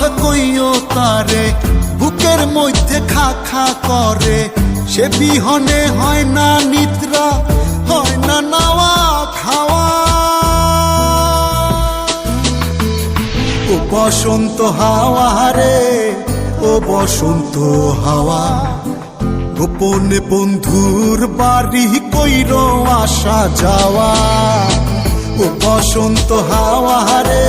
কথা কইও তারে, বুকের মধ্যে খা খা করে। সে বিহনে হয় না নিদ্রা, হয় না নাওয়া খাওয়া। ও বসন্ত হাওয়া রে, ও বসন্ত হাওয়া। গোপনে বন্ধুর বাড়ি কইর আসা যাওয়া। ও বসন্ত হাওয়া রে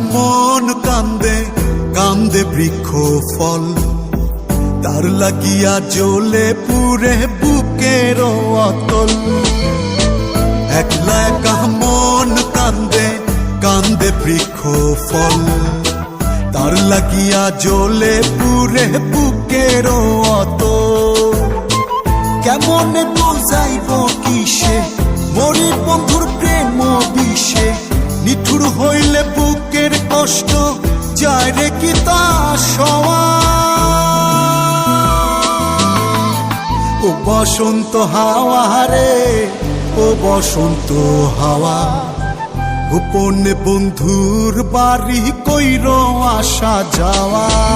মন কান্দে কান্দে বৃক্ষ ফল। তার লাগিয়া জ্বলে পুরে বুকের অতল। একলা একা মন কান্দে কান্দে বৃক্ষ ফল। তার লাগিয়া জ্বলে পুরে বুকের হইলে বুকের কষ্ট, যায় রে কি তা সওয়া? ও বসন্ত হাওয়া হারে ও বসন্ত হাওয়া। গোপন বন্ধুর বাড়ি কইর আসা যাওয়া।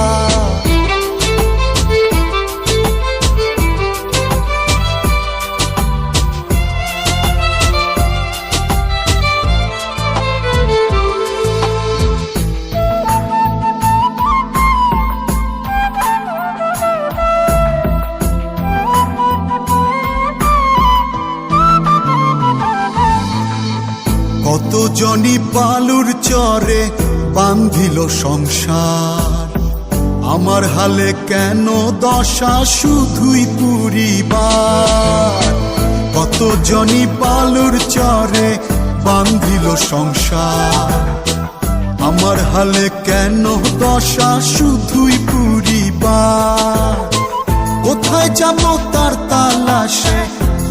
কত জনি বালুর চরে বান্ধিল সংসার? আমার হালে কেন দশা শুধুই পুরিবার? কত জনি বালুর চরে বান্ধিল সংসার? আমার হালে কেন দশা শুধুই পুরিবার? কোথায় যাব তার তালাশে?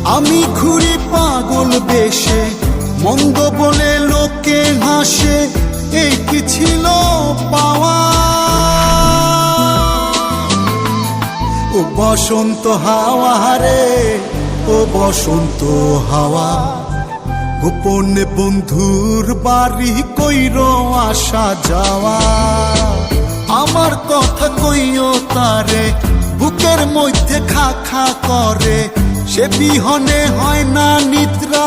আমি ঘুরি পাগল বেশে। মন্দ বলে লোকে হাসে, এই কি ছিল পাওয়া? ও বসন্ত হাওয়া রে, ও বসন্ত হাওয়া। গোপনে বন্ধুর বাড়ি কইর আসা যাওয়া। আমার কথা কইও তারে, বুকের মধ্যে খা খা করে। সে বিহনে হয় না নিদ্রা